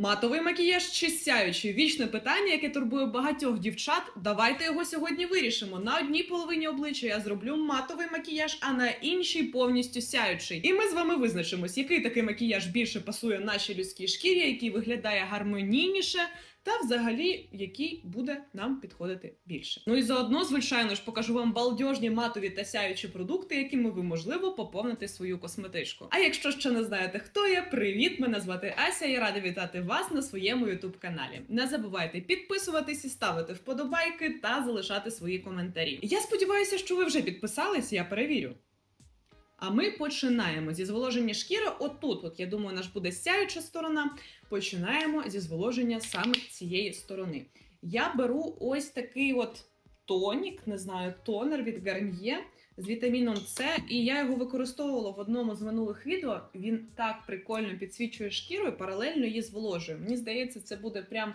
Матовий макіяж чи сяючий? Вічне питання, яке турбує багатьох дівчат. Давайте його сьогодні вирішимо. На одній половині обличчя я зроблю матовий макіяж, а на іншій повністю сяючий. І ми з вами визначимось, який такий макіяж більше пасує нашій людській шкірі, який виглядає гармонійніше. Та взагалі, який буде нам підходити більше. Ну і заодно, звичайно ж, покажу вам балдежні матові та сяючі продукти, якими ви можливо поповнити свою косметичку. А якщо ще не знаєте, хто я, привіт! Мене звати Ася. Я рада вітати вас на своєму youtube каналі. Не забувайте підписуватись і ставити вподобайки та залишати свої коментарі. Я сподіваюся, що ви вже підписались, я перевірю. А ми починаємо зі зволоження шкіри. Отут, от я думаю, наш буде сяюча сторона. Починаємо зі зволоження саме цієї сторони. Я беру ось такий от тонік, не знаю, тонер від Garnier з вітаміном С, і я його використовувала в одному з минулих відео. Він так прикольно підсвічує шкіру і паралельно її зволожує. Мені здається, це буде прям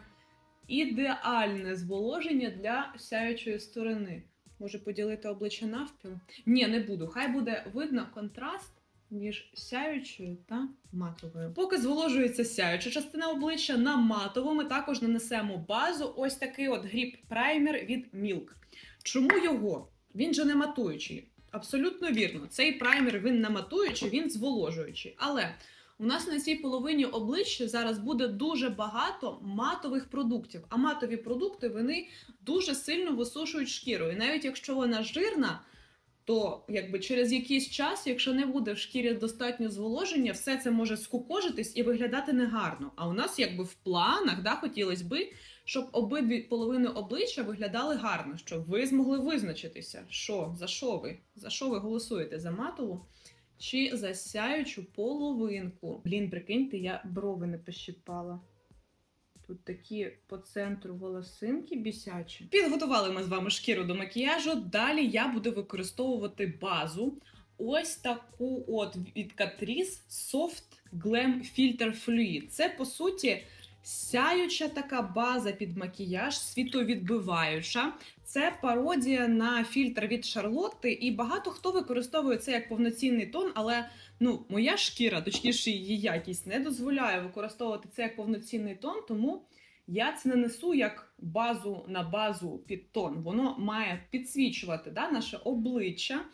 ідеальне зволоження для сяючої сторони. Може поділити обличчя навпіл? Ні, не буду. Хай буде видно контраст між сяючою та матовою. Поки зволожується сяюча частина обличчя, на матову ми також нанесемо базу. Ось такий от гріб праймер від Milk. Чому його? Він же не матуючий. Абсолютно вірно. Цей праймер він не матуючий, він зволожуючий. Але у нас на цій половині обличчя зараз буде дуже багато матових продуктів. А матові продукти вони дуже сильно висушують шкіру. І навіть якщо вона жирна, то якби через якийсь час, якщо не буде в шкірі достатньо зволоження, все це може скукожитись і виглядати негарно. А у нас якби в планах да, хотілося би, щоб обидві половини обличчя виглядали гарно, щоб ви змогли визначитися, що за що ви, за що ви голосуєте за матову чи за сяючу половинку. Блін, прикиньте, я брови не пощипала. Тут такі по центру волосинки бісячі. Підготували ми з вами шкіру до макіяжу. Далі я буду використовувати базу. Ось таку от від Catrice Soft Glam Filter Fluid. Це по суті сяюча така база під макіяж, світовідбиваюча. Це пародія на фільтр від Шарлотти, і багато хто використовує це як повноцінний тон, але ну, моя шкіра, точніше, її якість не дозволяє використовувати це як повноцінний тон, тому я це не несу як базу на базу під тон. Воно має підсвічувати да, наше обличчя.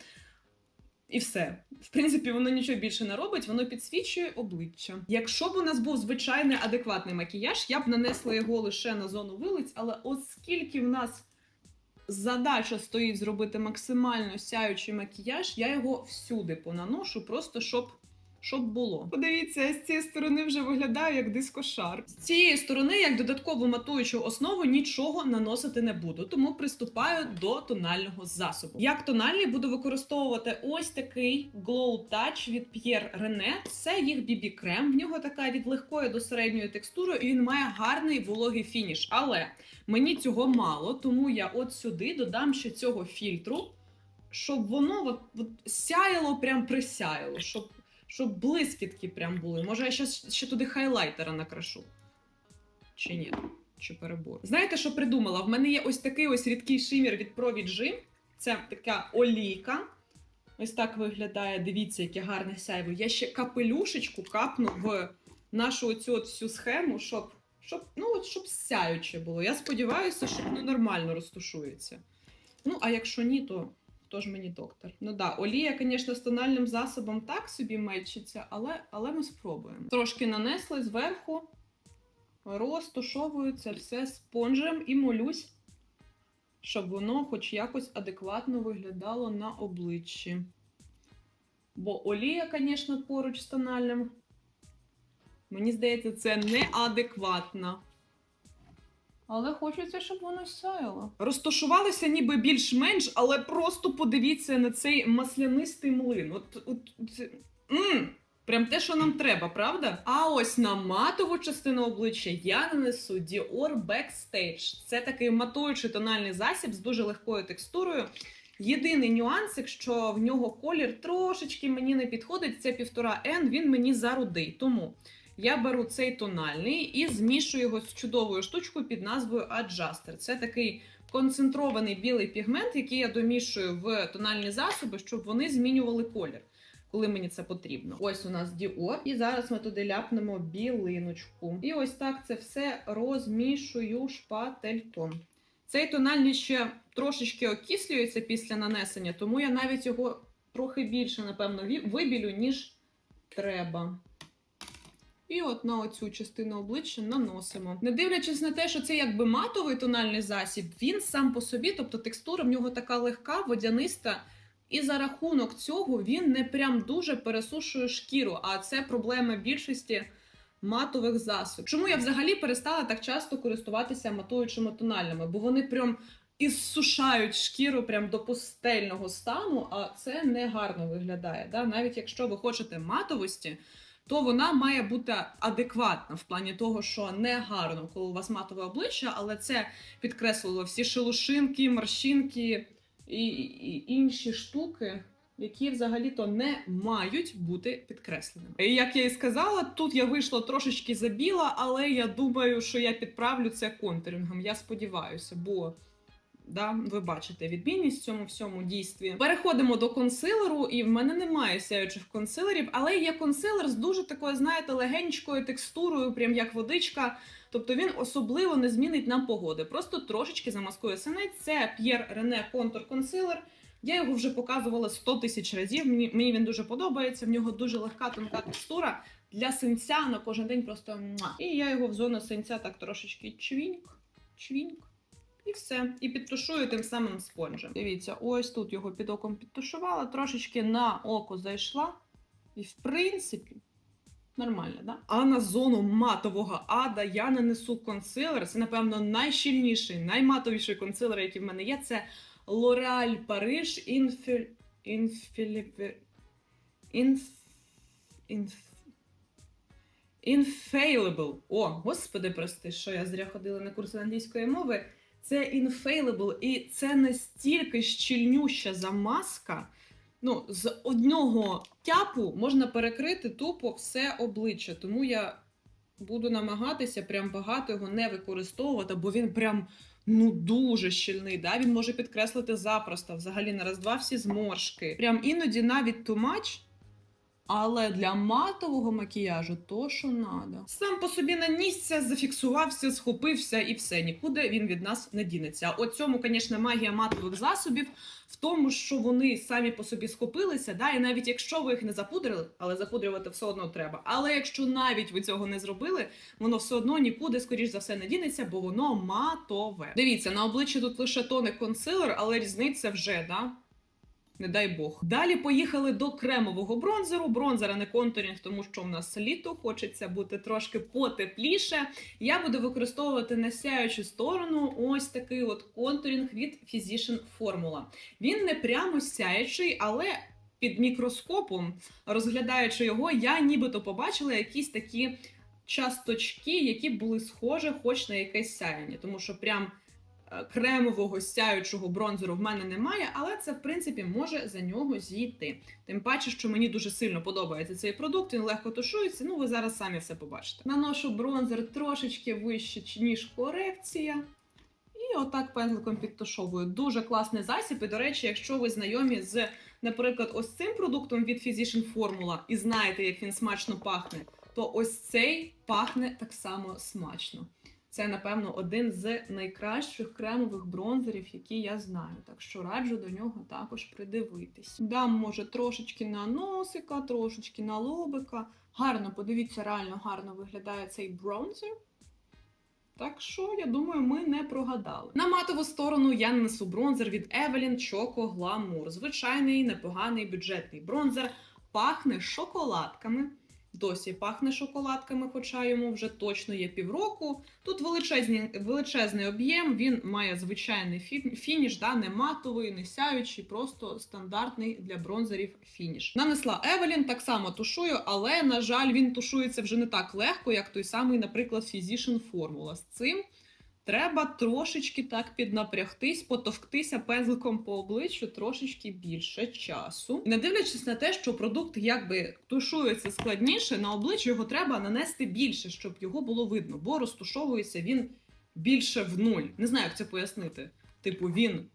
І все. В принципі, воно нічого більше не робить, воно підсвічує обличчя. Якщо б у нас був звичайний адекватний макіяж, я б нанесла його лише на зону вилиць, але оскільки в нас задача стоїть зробити максимально сяючий макіяж, я його всюди понаношу, просто щоб. Щоб було. Подивіться, я з цієї сторони вже виглядаю як дискошар. З цієї сторони, як додаткову матуючу основу, нічого наносити не буду, тому приступаю до тонального засобу. Як тональний буду використовувати ось такий Glow Touch від Pierre René. Це їх BB крем. В нього така від легкої до середньої текстури, і він має гарний вологий фініш. Але мені цього мало, тому я от сюди додам ще цього фільтру, щоб воно от, от сяяло, прям присяяло. щоб щоб блискітки прям були. Може, я ще, ще туди хайлайтера накрашу. Чи ні? Чи перебор? Знаєте, що придумала? В мене є ось такий ось рідкий шимір від Pro Це така олійка. Ось так виглядає. Дивіться, яке гарне сяйво. Я ще капелюшечку капну в нашу оцю от всю схему, щоб щоб, ну, от, щоб сяюче було. Я сподіваюся, що воно нормально розтушується. Ну, а якщо ні, то хто ж мені доктор? Ну да, олія, звісно, з тональним засобом так собі мечиться, але, але ми спробуємо. Трошки нанесли зверху, розтушовую це все спонжем і молюсь, щоб воно хоч якось адекватно виглядало на обличчі. Бо олія, звісно, поруч з тональним. Мені здається, це неадекватно. Але хочеться, щоб воно сяяло. Розташувалися ніби більш-менш, але просто подивіться на цей маслянистий млин. От, от це... М-м, Прям те, що нам треба, правда? А ось на матову частину обличчя я нанесу Dior Backstage. Це такий матуючий тональний засіб з дуже легкою текстурою. Єдиний нюанс, якщо в нього колір трошечки мені не підходить, це 1,5N, він мені зарудий. Тому я беру цей тональний і змішую його з чудовою штучкою під назвою Adjuster. Це такий концентрований білий пігмент, який я домішую в тональні засоби, щоб вони змінювали колір. коли мені це потрібно. Ось у нас Dior, і зараз ми туди ляпнемо білиночку. І ось так це все розмішую шпательком. Цей тональний ще трошечки окислюється після нанесення, тому я навіть його трохи більше, напевно, вибілю, ніж треба. І от на оцю частину обличчя наносимо. Не дивлячись на те, що це якби матовий тональний засіб, він сам по собі, тобто текстура в нього така легка, водяниста. І за рахунок цього він не прям дуже пересушує шкіру, а це проблема більшості матових засобів. Чому я взагалі перестала так часто користуватися матуючими тональними? Бо вони прям іссушають шкіру прям до пустельного стану, а це не гарно виглядає. Да? Навіть якщо ви хочете матовості, то вона має бути адекватна в плані того, що не гарно, коли у вас матове обличчя, але це підкреслило всі шелушинки, морщинки і, і інші штуки. Які взагалі-то не мають бути підкресленими. І як я і сказала, тут я вийшла трошечки забіла, але я думаю, що я підправлю це контурингом. Я сподіваюся, бо да, ви бачите відмінність в цьому всьому дійстві. Переходимо до консилеру, і в мене немає сяючих консилерів, але є консилер з дуже такою, знаєте, легенькою текстурою, прям як водичка. Тобто він особливо не змінить нам погоди. Просто трошечки замаскує синець. Це Pierre René Contour Concealer. Я його вже показувала 100 тисяч разів. Мені, мені він дуже подобається. В нього дуже легка тонка текстура. Для синця на кожен день просто муа. І я його в зону синця так трошечки чвіньк, чвіньк. І все. І підтушую тим самим спонжем. Дивіться, ось тут його під оком підтушувала, трошечки на око зайшла. І в принципі. Нормально, да? А на зону матового ада я нанесу консилер. Це, напевно, найщільніший, найматовіший консилер, який в мене є. Це L'Oréal Paris Infil... Infil... Inf... О, господи, прости, що я зря ходила на курси англійської мови. Це Infallible, і це настільки щільнюща замазка. Ну, з одного тяпу можна перекрити тупо все обличчя. Тому я буду намагатися прям багато його не використовувати, бо він прям ну дуже щільний. Да? Він може підкреслити запросто, взагалі на раз-два всі зморшки. Прям іноді навіть much, але для матового макіяжу то, що надо. Сам по собі нанісся, зафіксувався, схопився і все. Нікуди він від нас не дінеться. От цьому, звісно, магія матових засобів в тому, що вони самі по собі схопилися, да, і навіть якщо ви їх не запудрили, але запудрювати все одно треба. Але якщо навіть ви цього не зробили, воно все одно нікуди, скоріш за все, не дінеться, бо воно матове. Дивіться, на обличчі тут лише тоник консилер, але різниця вже, да. Не дай Бог. Далі поїхали до кремового бронзеру. Бронзер, а не контурінг, тому що в нас літо, хочеться бути трошки потепліше. Я буду використовувати на сяючу сторону ось такий от контурінг від Physician Formula. Він не прямо сяючий, але під мікроскопом, розглядаючи його, я нібито побачила якісь такі часточки, які були схожі хоч на якесь сяяння. Тому що прям кремового сяючого бронзеру в мене немає, але це в принципі може за нього зійти. Тим паче, що мені дуже сильно подобається цей продукт, він легко тушується. Ну, ви зараз самі все побачите. Наношу бронзер трошечки вище, ніж корекція. І отак пензликом підтушовую. Дуже класний засіб. І, до речі, якщо ви знайомі з, наприклад, ось цим продуктом від Physician Formula і знаєте, як він смачно пахне, то ось цей пахне так само смачно. Це, напевно, один з найкращих кремових бронзерів, які я знаю. Так що раджу до нього також придивитись. Дам, може, трошечки на носика, трошечки на лобика. Гарно, подивіться, реально гарно виглядає цей бронзер. Так що, я думаю, ми не прогадали. На матову сторону я нанесу бронзер від Evelyn Choco Glamour. Звичайний непоганий бюджетний бронзер. Пахне шоколадками. Досі пахне шоколадками, хоча йому вже точно є півроку. Тут величезний, величезний об'єм, він має звичайний фі- фініш, да, не матовий, не сяючий, просто стандартний для бронзерів фініш. Нанесла Евелін, так само тушую, але, на жаль, він тушується вже не так легко, як той самий, наприклад, Physician Formula. З цим треба трошечки так піднапрягтись, потовктися пензликом по обличчю трошечки більше часу. Не дивлячись на те, що продукт якби тушується складніше, на обличчя його треба нанести більше, щоб його було видно, бо розтушовується він більше в нуль. Не знаю, як це пояснити. Типу, він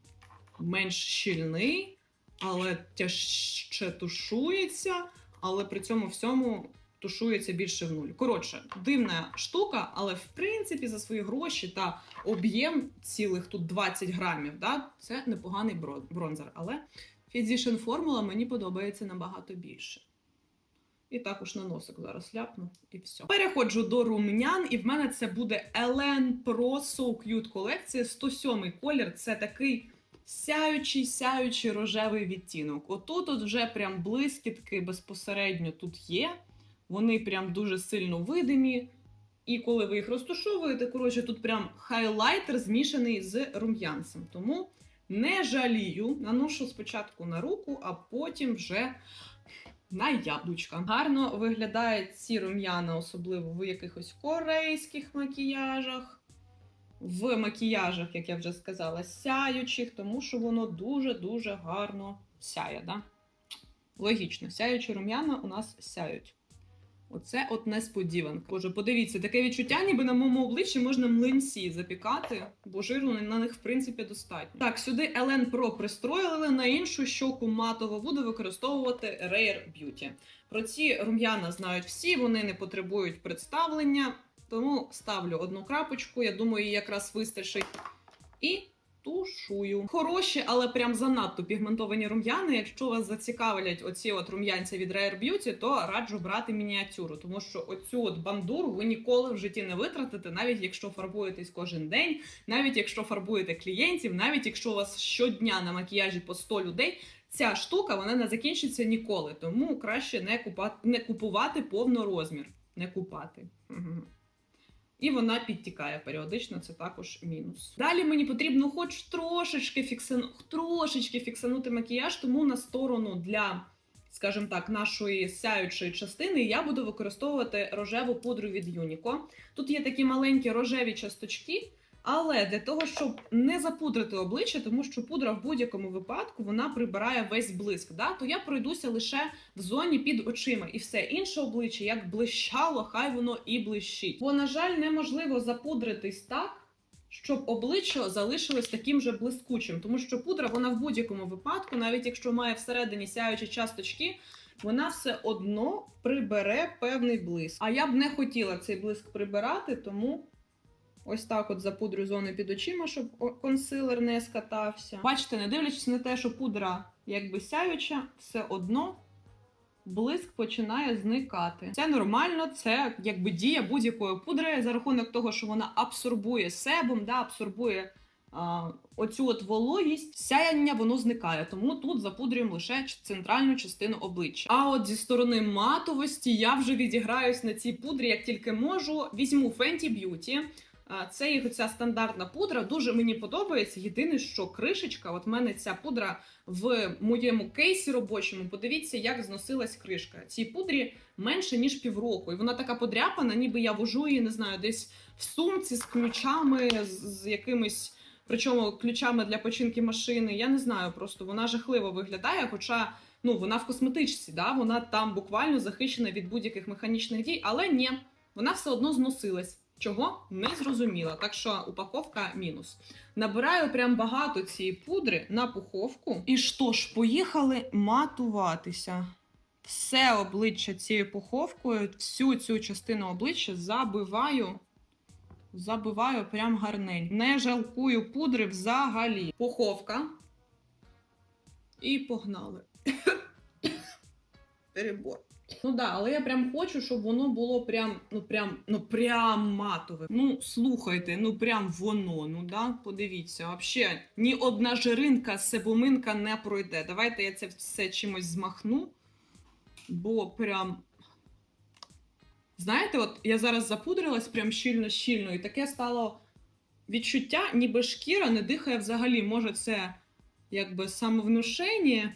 менш щільний, але тяжче тушується, але при цьому всьому тушується більше в нуль. Коротше, дивна штука, але в принципі за свої гроші та об'єм цілих тут 20 грамів, да, це непоганий бронзер. Але Physician формула мені подобається набагато більше. І також на носик зараз ляпну, і все. Переходжу до рум'ян, і в мене це буде Elen Pro So Cute колекція 107 колір. Це такий сяючий, сяючий рожевий відтінок. Отут от вже прям блискітки безпосередньо тут є. Вони прям дуже сильно видимі. І коли ви їх розташовуєте, коротше, тут прям хайлайтер змішаний з рум'янцем. Тому не жалію, наношу спочатку на руку, а потім вже на яблучка. Гарно виглядають ці рум'яна, особливо в якихось корейських макіяжах, в макіяжах, як я вже сказала, сяючих, тому що воно дуже-дуже гарно сяє. Да? Логічно, сяючі рум'яна у нас сяють. Оце от несподіванка. Боже, подивіться, таке відчуття, ніби на моєму обличчі можна млинці запікати, бо жиру на них, в принципі, достатньо. Так, сюди Elen Pro пристроїли, на іншу щоку матово буду використовувати Rare Beauty. Про ці рум'яна знають всі, вони не потребують представлення, тому ставлю одну крапочку, я думаю, її якраз вистачить. І тушую. Хороші, але прям занадто пігментовані рум'яни. Якщо вас зацікавлять оці от рум'янці від Rare Beauty, то раджу брати мініатюру, тому що оцю от бандуру ви ніколи в житті не витратите, навіть якщо фарбуєтесь кожен день, навіть якщо фарбуєте клієнтів, навіть якщо у вас щодня на макіяжі по 100 людей. Ця штука вона не закінчиться ніколи, тому краще не купати, не купувати повнорозмір. Не купати. Мгм. І вона підтікає періодично, це також мінус. Далі мені потрібно хоч трошечки фіксану... трошечки фіксанути макіяж, тому на сторону для, скажімо так, нашої сяючої частини я буду використовувати рожеву пудру від Unico. Тут є такі маленькі рожеві часточки. Але для того, щоб не запудрити обличчя, тому що пудра в будь-якому випадку вона прибирає весь блиск. Да? То я пройдуся лише в зоні під очима, і все інше обличчя як блищало, хай воно і блищить. Бо, на жаль, неможливо запудритись так, щоб обличчя залишилось таким же блискучим, тому що пудра вона в будь-якому випадку, навіть якщо має всередині сяючі часточки. Вона все одно прибере певний блиск. А я б не хотіла цей блиск прибирати, тому Ось так от запудрю зони під очима, щоб консилер не скатався. Бачите, не дивлячись на те, що пудра якби сяюча, все одно блиск починає зникати. Це нормально, це якби дія будь-якої пудри за рахунок того, що вона абсорбує себум, да, абсорбує оцю от вологість, сяяння воно зникає. Тому тут запудрюємо лише центральну частину обличчя. А от зі сторони матовості я вже відіграюсь на цій пудрі, як тільки можу. Візьму Fenty Beauty. Це їх оця стандартна пудра. Дуже мені подобається. Єдине, що кришечка, от в мене ця пудра в моєму кейсі робочому. Подивіться, як зносилась кришка. Цій пудрі менше ніж півроку, і вона така подряпана, ніби я вожу її, не знаю, десь в сумці з ключами, з якимись. Причому ключами для починки машини, я не знаю, просто вона жахливо виглядає. Хоча ну вона в косметичці, да, вона там буквально захищена від будь-яких механічних дій, але ні, вона все одно зносилась. Чого не зрозуміла. Так що упаковка мінус. Набираю прям багато цієї пудри на пуховку. І що ж, поїхали матуватися. Все обличчя цією пуховкою, всю цю частину обличчя забиваю. Забиваю прям гарненько. Не жалкую пудри взагалі. Пуховка. І погнали. Перебор. Ну да, але я прям хочу, щоб воно було прям, ну прям, ну прям матове. Ну слухайте, ну прям воно. Ну да, подивіться, вообще ні одна жиринка, себуминка не пройде. Давайте я це все чимось змахну, бо прям. Знаєте, от я зараз запудрилась прям щільно-щільно, і таке стало відчуття, ніби шкіра не дихає взагалі. Може, це якби самовнушення,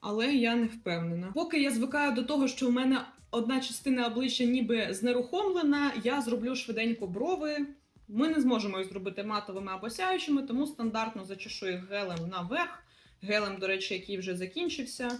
але я не впевнена. Поки я звикаю до того, що в мене одна частина обличчя ніби знерухомлена, я зроблю швиденько брови. Ми не зможемо їх зробити матовими або сяючими, тому стандартно зачешу їх гелем наверх. Гелем, до речі, який вже закінчився.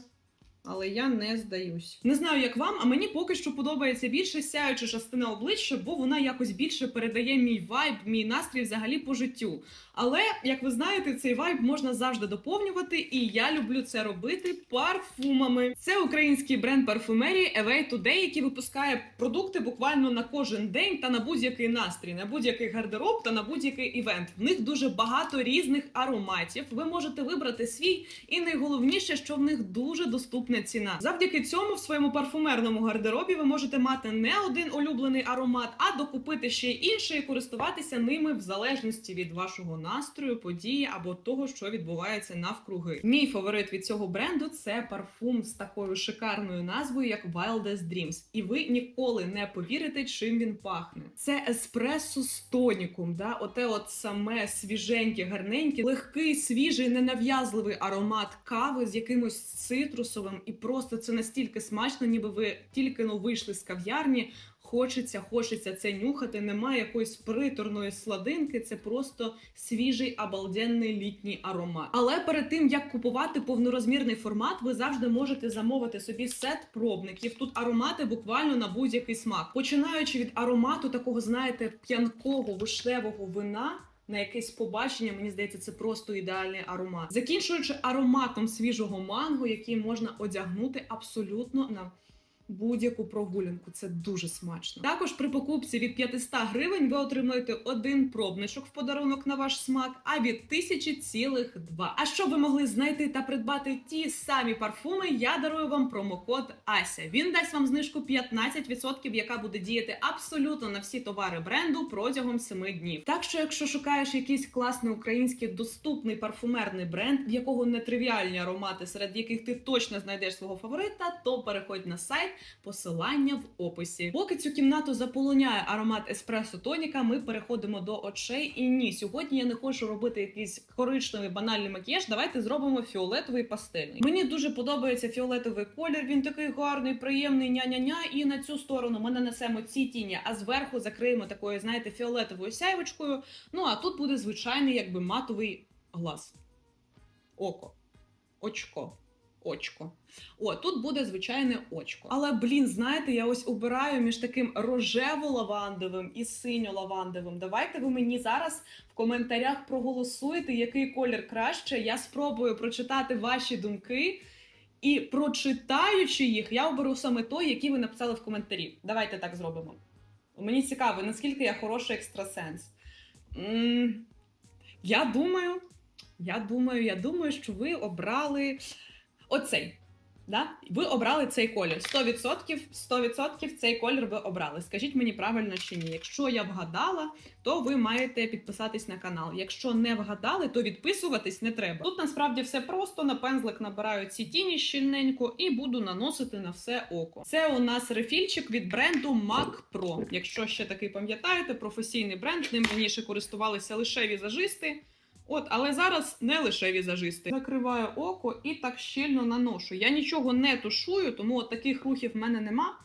Але я не здаюсь. Не знаю, як вам, а мені поки що подобається більше сяюча частина обличчя, бо вона якось більше передає мій вайб, мій настрій взагалі по життю. Але, як ви знаєте, цей вайб можна завжди доповнювати, і я люблю це робити парфумами. Це український бренд парфумерії Away Today, який випускає продукти буквально на кожен день та на будь-який настрій, на будь-який гардероб та на будь-який івент. В них дуже багато різних ароматів. Ви можете вибрати свій, і найголовніше, що в них дуже доступна ціна. Завдяки цьому в своєму парфумерному гардеробі ви можете мати не один улюблений аромат, а докупити ще й інший і користуватися ними в залежності від вашого настрою, події або того, що відбувається навкруги. Мій фаворит від цього бренду це парфум з такою шикарною назвою, як Wildest Dreams. І ви ніколи не повірите, чим він пахне. Це еспресо з тоніком, да? оте от саме свіженьке, гарненьке, легкий, свіжий, ненав'язливий аромат кави з якимось цитрусовим, і просто це настільки смачно, ніби ви тільки но вийшли з кав'ярні. Хочеться, хочеться це нюхати. Немає якоїсь приторної сладинки. Це просто свіжий обалденний літній аромат. Але перед тим як купувати повнорозмірний формат, ви завжди можете замовити собі сет пробників. Тут аромати буквально на будь-який смак, починаючи від аромату такого, знаєте, п'янкого вишневого вина. На якесь побачення, мені здається, це просто ідеальний аромат. Закінчуючи ароматом свіжого манго, який можна одягнути абсолютно на будь-яку прогулянку. Це дуже смачно. Також при покупці від 500 гривень ви отримуєте один пробничок в подарунок на ваш смак, а від тисячі цілих два. А щоб ви могли знайти та придбати ті самі парфуми, я дарую вам промокод Ася. Він дасть вам знижку 15%, яка буде діяти абсолютно на всі товари бренду протягом 7 днів. Так що, якщо шукаєш якийсь класний український доступний парфумерний бренд, в якого нетривіальні аромати, серед яких ти точно знайдеш свого фаворита, то переходь на сайт посилання в описі. Поки цю кімнату заполоняє аромат еспресо тоніка, ми переходимо до очей. І ні, сьогодні я не хочу робити якийсь коричневий банальний макіяж. Давайте зробимо фіолетовий пастельний. Мені дуже подобається фіолетовий колір. Він такий гарний, приємний, ня-ня-ня. І на цю сторону ми нанесемо ці тіні, а зверху закриємо такою, знаєте, фіолетовою сяйвочкою. Ну а тут буде звичайний, якби матовий глаз. Око. Очко. Очко. О, тут буде звичайне очко. Але, блін, знаєте, я ось обираю між таким рожево-лавандовим і синьо-лавандовим. Давайте ви мені зараз в коментарях проголосуєте, який колір краще. Я спробую прочитати ваші думки. І прочитаючи їх, я оберу саме той, який ви написали в коментарі. Давайте так зробимо. Мені цікаво, наскільки я хороший екстрасенс. м я думаю, я думаю, я думаю, що ви обрали оцей. Да? Ви обрали цей колір. 100%, 100% цей колір ви обрали. Скажіть мені правильно чи ні. Якщо я вгадала, то ви маєте підписатись на канал. Якщо не вгадали, то відписуватись не треба. Тут насправді все просто. На пензлик набираю ці тіні щільненько і буду наносити на все око. Це у нас рефільчик від бренду MAC Pro. Якщо ще такий пам'ятаєте, професійний бренд, ним раніше користувалися лише візажисти. От, але зараз не лише візажисти. Закриваю око і так щільно наношу. Я нічого не тушую, тому от таких рухів в мене нема.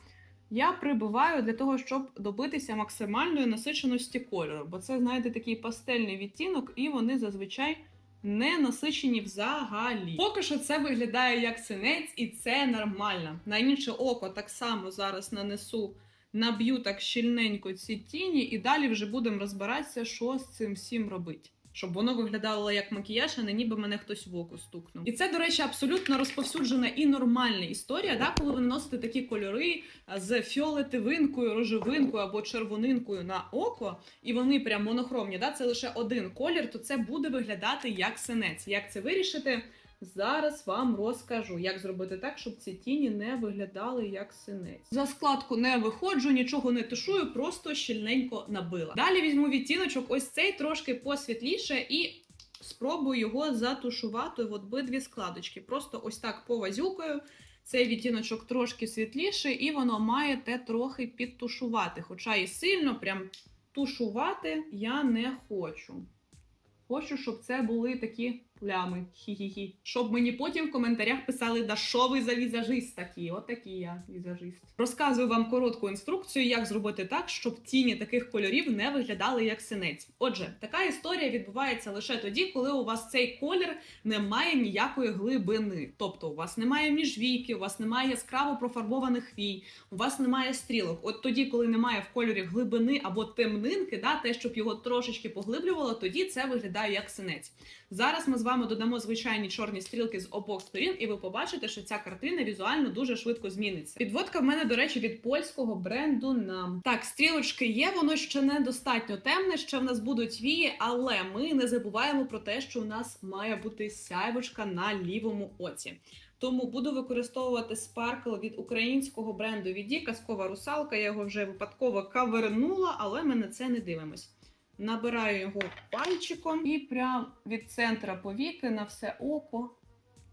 Я прибиваю для того, щоб добитися максимальної насиченості кольору. Бо це, знаєте, такий пастельний відтінок, і вони зазвичай не насичені взагалі. Поки що це виглядає як синець, і це нормально. На інше око так само зараз нанесу. Наб'ю так щільненько ці тіні, і далі вже будемо розбиратися, що з цим всім робити щоб воно виглядало як макіяж, а не ніби мене хтось в око стукнув. І це, до речі, абсолютно розповсюджена і нормальна історія, да, коли ви наносите такі кольори з фіолетовинкою, рожевинкою або червонинкою на око, і вони прям монохромні. Да, Це лише один колір, то це буде виглядати як синець. Як це вирішити? Зараз вам розкажу, як зробити так, щоб ці тіні не виглядали як синець. За складку не виходжу, нічого не тушую, просто щільненько набила. Далі візьму відтіночок, ось цей трошки посвітліше, і спробую його затушувати в обидві складочки. Просто ось так повазюкаю. Цей відтіночок трошки світліший, і воно має те трохи підтушувати. Хоча і сильно прям тушувати я не хочу. Хочу, щоб це були такі плями. Хі-хі-хі. Щоб мені потім в коментарях писали, да що ви за візажист такі? От такий я візажист. Розказую вам коротку інструкцію, як зробити так, щоб тіні таких кольорів не виглядали як синець. Отже, така історія відбувається лише тоді, коли у вас цей колір не має ніякої глибини. Тобто у вас немає міжвійки, у вас немає яскраво профарбованих вій, у вас немає стрілок. От тоді, коли немає в кольорі глибини або темнинки, да, те, щоб його трошечки поглиблювало, тоді це виглядає як синець. Зараз ми з вами додамо звичайні чорні стрілки з обох сторін, і ви побачите, що ця картина візуально дуже швидко зміниться. Підводка в мене, до речі, від польського бренду нам. Так, стрілочки є, воно ще недостатньо темне, ще в нас будуть вії, але ми не забуваємо про те, що у нас має бути сяйвочка на лівому оці. Тому буду використовувати спаркл від українського бренду Віді Казкова русалка. Я його вже випадково кавернула, але ми на це не дивимось. Набираю його пальчиком і прям від центра повіки на все око.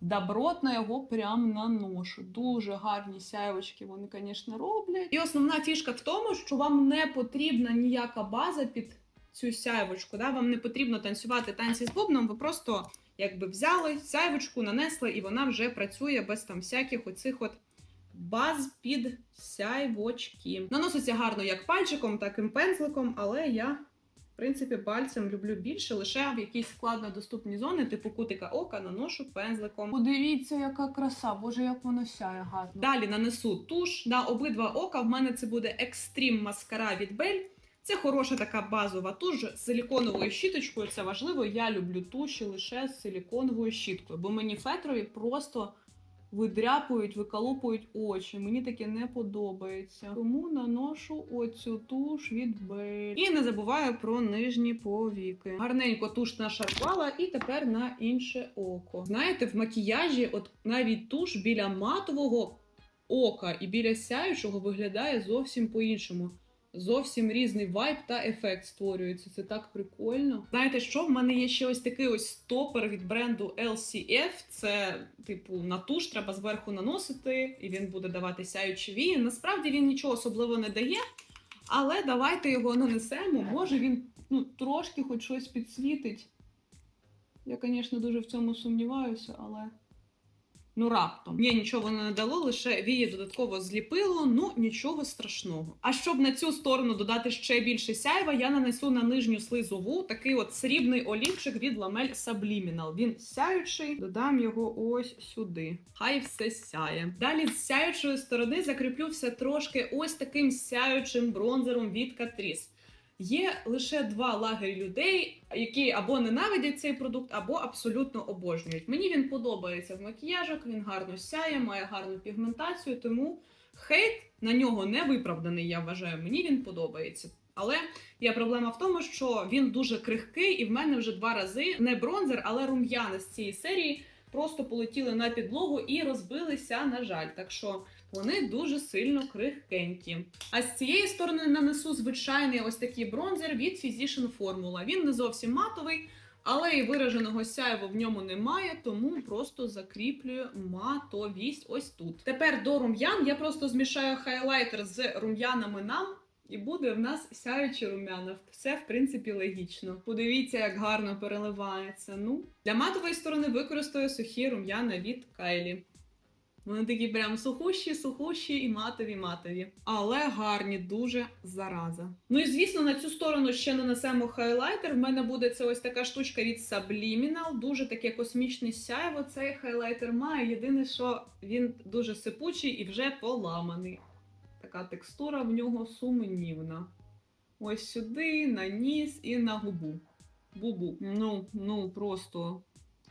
Добротно його прям наношу. Дуже гарні сяйвочки вони, звісно, роблять. І основна фішка в тому, що вам не потрібна ніяка база під цю сяйвочку. Да? Вам не потрібно танцювати танці з бубном, ви просто якби взяли сяйвочку, нанесли, і вона вже працює без там всяких оцих от баз під сяйвочки. Наноситься гарно як пальчиком, так і пензликом, але я. Принципі, пальцем люблю більше, лише в якісь складнодоступні зони, типу кутика ока, наношу пензликом. Подивіться, яка краса, боже, як воно сяє гарно. Далі нанесу туш на обидва ока. В мене це буде екстрім маскара від Бель. Це хороша така базова туш з силіконовою щіточкою. Це важливо. Я люблю туші лише з силіконовою щіткою, бо мені фетрові просто видряпують, виколупують очі. Мені таке не подобається. Тому наношу оцю туш від Бель. І не забуваю про нижні повіки. Гарненько туш нашарпала, і тепер на інше око. Знаєте, в макіяжі, от навіть туш біля матового ока і біля сяючого виглядає зовсім по-іншому. Зовсім різний вайб та ефект створюється. Це так прикольно. Знаєте, що в мене є ще ось такий ось стопер від бренду LCF. Це, типу, на туш треба зверху наносити, і він буде давати сяючі вії. Насправді він нічого особливо не дає. Але давайте його нанесемо. Може він ну, трошки хоч щось підсвітить. Я, звісно, дуже в цьому сумніваюся, але. Ну, раптом. Ні, нічого не дало, лише вії додатково зліпило, ну нічого страшного. А щоб на цю сторону додати ще більше сяйва, я нанесу на нижню слизову такий от срібний олівчик від ламель Subliminal. Він сяючий, додам його ось сюди. Хай все сяє. Далі з сяючої сторони закріплю все трошки ось таким сяючим бронзером від Catrice. Є лише два лагері людей, які або ненавидять цей продукт, або абсолютно обожнюють. Мені він подобається в макіяжах, він гарно сяє, має гарну пігментацію, тому хейт на нього не виправданий, я вважаю. Мені він подобається. Але є проблема в тому, що він дуже крихкий, і в мене вже два рази не бронзер, але рум'яни з цієї серії просто полетіли на підлогу і розбилися, на жаль. Так що вони дуже сильно крихкенькі. А з цієї сторони нанесу звичайний ось такий бронзер від Physician Formula. Він не зовсім матовий, але і вираженого сяйва в ньому немає, тому просто закріплюю матовість ось тут. Тепер до рум'ян я просто змішаю хайлайтер з рум'янами нам. І буде в нас сяючі рум'яна. Все, в принципі, логічно. Подивіться, як гарно переливається. Ну, для матової сторони використаю сухі рум'яна від Кайлі. Вони такі прям сухущі, сухущі і матові, матові. Але гарні, дуже зараза. Ну і звісно, на цю сторону ще нанесемо хайлайтер. В мене буде це ось така штучка від Subliminal. Дуже таке космічне сяйво. Цей хайлайтер має. Єдине, що він дуже сипучий і вже поламаний. Така текстура в нього сумнівна. Ось сюди, на ніс і на губу. Бубу. Ну, ну, просто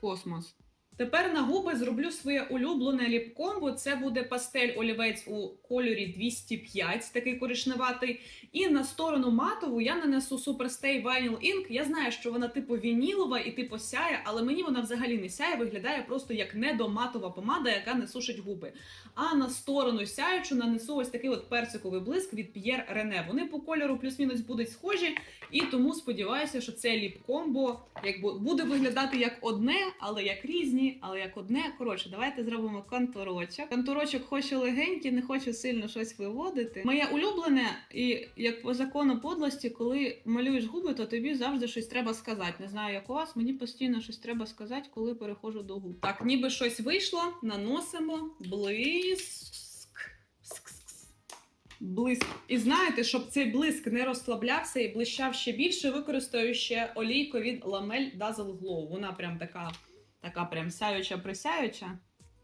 космос. Тепер на губи зроблю своє улюблене ліпкомбо. Це буде пастель олівець у кольорі 205, такий коричневатий. І на сторону матову я нанесу Superstay Vinyl Ink. Я знаю, що вона типу вінілова і типу сяє, але мені вона взагалі не сяє, виглядає просто як недоматова помада, яка не сушить губи. А на сторону сяючу нанесу ось такий от персиковий блиск від Pierre René. Вони по кольору плюс-мінус будуть схожі, і тому сподіваюся, що це ліп-комбо буде виглядати як одне, але як різні але як одне. Коротше, давайте зробимо контурочок. Контурочок хочу легенький, не хочу сильно щось виводити. Моє улюблене, і як по закону подлості, коли малюєш губи, то тобі завжди щось треба сказати. Не знаю, як у вас, мені постійно щось треба сказати, коли переходжу до губ. Так, ніби щось вийшло, наносимо блиск. Блиск. І знаєте, щоб цей блиск не розслаблявся і блищав ще більше, використаю ще олійку від Lamel Dazzle Glow. Вона прям така, така прям сяюча присяюча.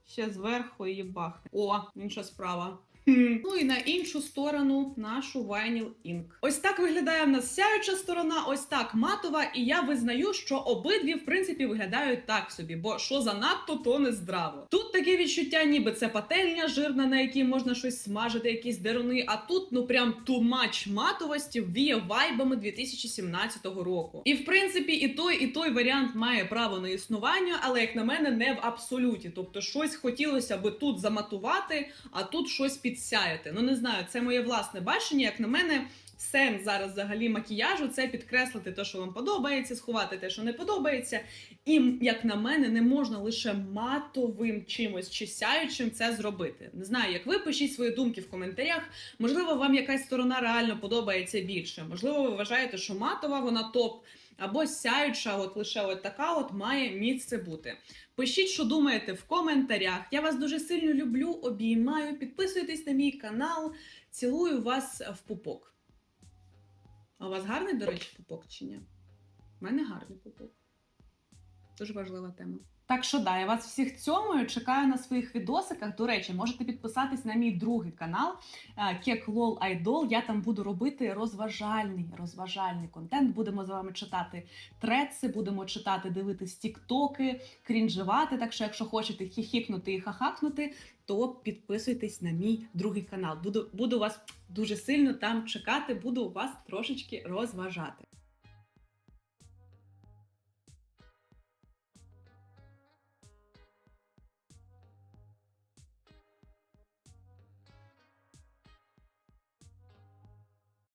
Ще зверху її бахне. О, інша справа. Ну і на іншу сторону нашу Vinyl Ink. Ось так виглядає в нас сяюча сторона, ось так матова. І я визнаю, що обидві, в принципі, виглядають так собі, бо що занадто, то не здраво. Тут таке відчуття, ніби це пательня жирна, на якій можна щось смажити, якісь деруни. А тут ну прям тумач матовості віє вайбами 2017 року. І в принципі, і той, і той варіант має право на існування, але як на мене, не в абсолюті. Тобто, щось хотілося би тут заматувати, а тут щось підсяяти. Ну не знаю, це моє власне бачення. Як на мене, сенс зараз взагалі макіяжу це підкреслити те, що вам подобається, сховати те, що не подобається. І, як на мене, не можна лише матовим чимось чи сяючим це зробити. Не знаю, як ви пишіть свої думки в коментарях. Можливо, вам якась сторона реально подобається більше. Можливо, ви вважаєте, що матова вона топ, або сяюча, от лише от така от має місце бути. Пишіть, що думаєте в коментарях. Я вас дуже сильно люблю, обіймаю. Підписуйтесь на мій канал. Цілую вас в пупок. А у вас гарний, до речі, пупок чи ні? У мене гарний пупок. Дуже важлива тема. Так що да, я вас всіх цьомою чекаю на своїх відосиках. До речі, можете підписатись на мій другий канал е, Кек Лол Айдол. Я там буду робити розважальний, розважальний контент. Будемо з вами читати треци, будемо читати, дивитись тіктоки, крінжувати. Так що, якщо хочете хіхікнути і хахакнути, то підписуйтесь на мій другий канал. Буду, буду вас дуже сильно там чекати, буду вас трошечки розважати.